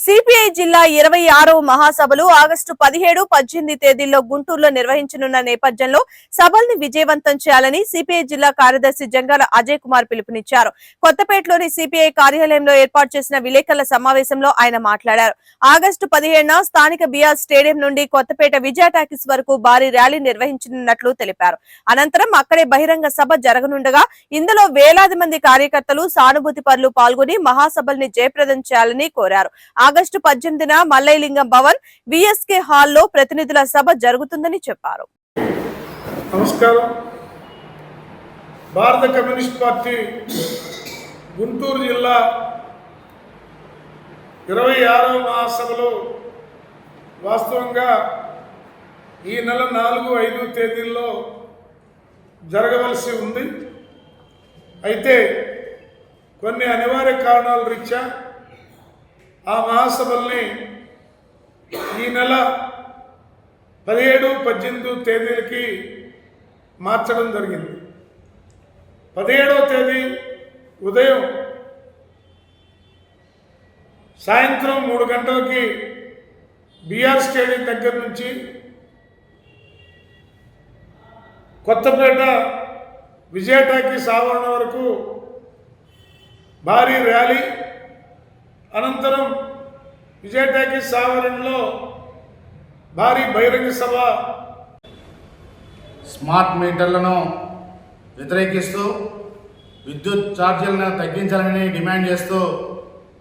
CPI జిల్లా ఇరవై ఆరవ మహాసభలు ఆగస్టు పదిహేడు పద్దెనిమిది తేదీల్లో గుంటూరులో నిర్వహించనున్న నేపథ్యంలో సభల్ని విజయవంతం చేయాలని సిపిఐ జిల్లా కార్యదర్శి జంగాల అజయ్ కుమార్ పిలుపునిచ్చారు. కొత్తపేటలోని సిపిఐ కార్యాలయంలో ఏర్పాటు చేసిన విలేకరుల సమావేశంలో ఆయన మాట్లాడారు. ఆగస్టు పదిహేడున స్థానిక బీఆర్ స్టేడియం నుండి కొత్తపేట విజయ టాకీస్ వరకు భారీ ర్యాలీ నిర్వహించనున్నట్లు తెలిపారు. అనంతరం అక్కడే బహిరంగ సభ జరగనుండగా ఇందులో వేలాది మంది కార్యకర్తలు సానుభూతి పరులు పాల్గొని మహాసభల్ని జయప్రదం చేయాలని కోరారు. ఆగస్టు పద్దెనిమిదిన మల్లైలింగం భవన్ విఎస్కే హాల్లో ప్రతినిధుల సభ జరుగుతుందని చెప్పారు. నమస్కారం. భారత కమ్యూనిస్ట్ పార్టీ గుంటూరు జిల్లా ఇరవై ఆరవ మహాసభలో వాస్తవంగా ఈ నెల నాలుగు ఐదు తేదీల్లో జరగవలసి ఉంది. అయితే కొన్ని అనివార్య కారణాల రీత్యా ఆ మహాసభల్ని ఈ నెల పదిహేడు పద్దెనిమిది తేదీలకి మార్చడం జరిగింది. పదిహేడవ తేదీ ఉదయం సాయంత్రం మూడు గంటలకి బీఆర్ స్టేడియం దగ్గర నుంచి కొత్తపేట విజయ సావరణ వరకు భారీ ర్యాలీ అనంతరం విజయ టాకీస్ ఆవరణలో భారీ బహిరంగ సభ స్మార్ట్ మీటర్లను వ్యతిరేకిస్తూ విద్యుత్ ఛార్జీలను తగ్గించాలని డిమాండ్ చేస్తూ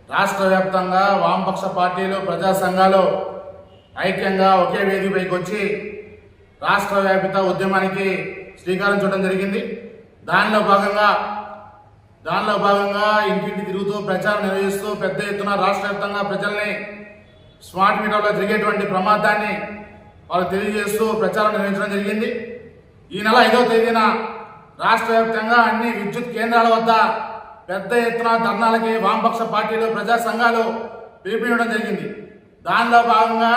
రాష్ట్ర వ్యాప్తంగా వామపక్ష పార్టీలు ప్రజా సంఘాలు ఐక్యంగా ఒకే వేదికపైకి వచ్చి రాష్ట్ర వ్యాపిత ఉద్యమానికి శ్రీకారం చుట్టడం జరిగింది. దానిలో భాగంగా దానిలో భాగంగా ఇంటింటి తిరుగుతూ ప్రచారం నిర్వహిస్తూ పెద్ద ఎత్తున రాష్ట్ర వ్యాప్తంగా ప్రజల్ని స్మార్ట్ మీటర్లో జరిగేటువంటి ప్రమాదాన్ని వాళ్ళు తెలియజేస్తూ ప్రచారం నిర్వహించడం జరిగింది. ఈ నెల ఐదవ తేదీన రాష్ట్ర వ్యాప్తంగా అన్ని విద్యుత్ కేంద్రాల వద్ద పెద్ద ఎత్తున ధర్నాలకి వామపక్ష పార్టీలు ప్రజా సంఘాలు పిలిపించడం జరిగింది. దానిలో భాగంగా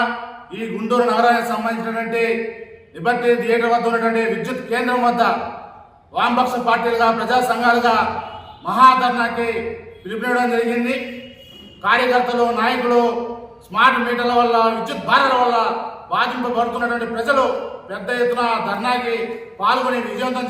ఈ గుంటూరు నగరానికి సంబంధించినటువంటి లిబర్టీ థియేటర్ వద్ద ఉన్నటువంటి విద్యుత్ కేంద్రం వద్ద వామపక్ష పార్టీలుగా ప్రజా సంఘాలుగా మహాధర్నాకి పిలుపునివ్వడం జరిగింది. కార్యకర్తలు నాయకులు స్మార్ట్ మీటర్ల వల్ల విద్యుత్ భారాల వల్ల బాధింపబడుతున్నటువంటి ప్రజలు పెద్ద ఎత్తున ధర్నాకి పాల్గొని విజయవంతం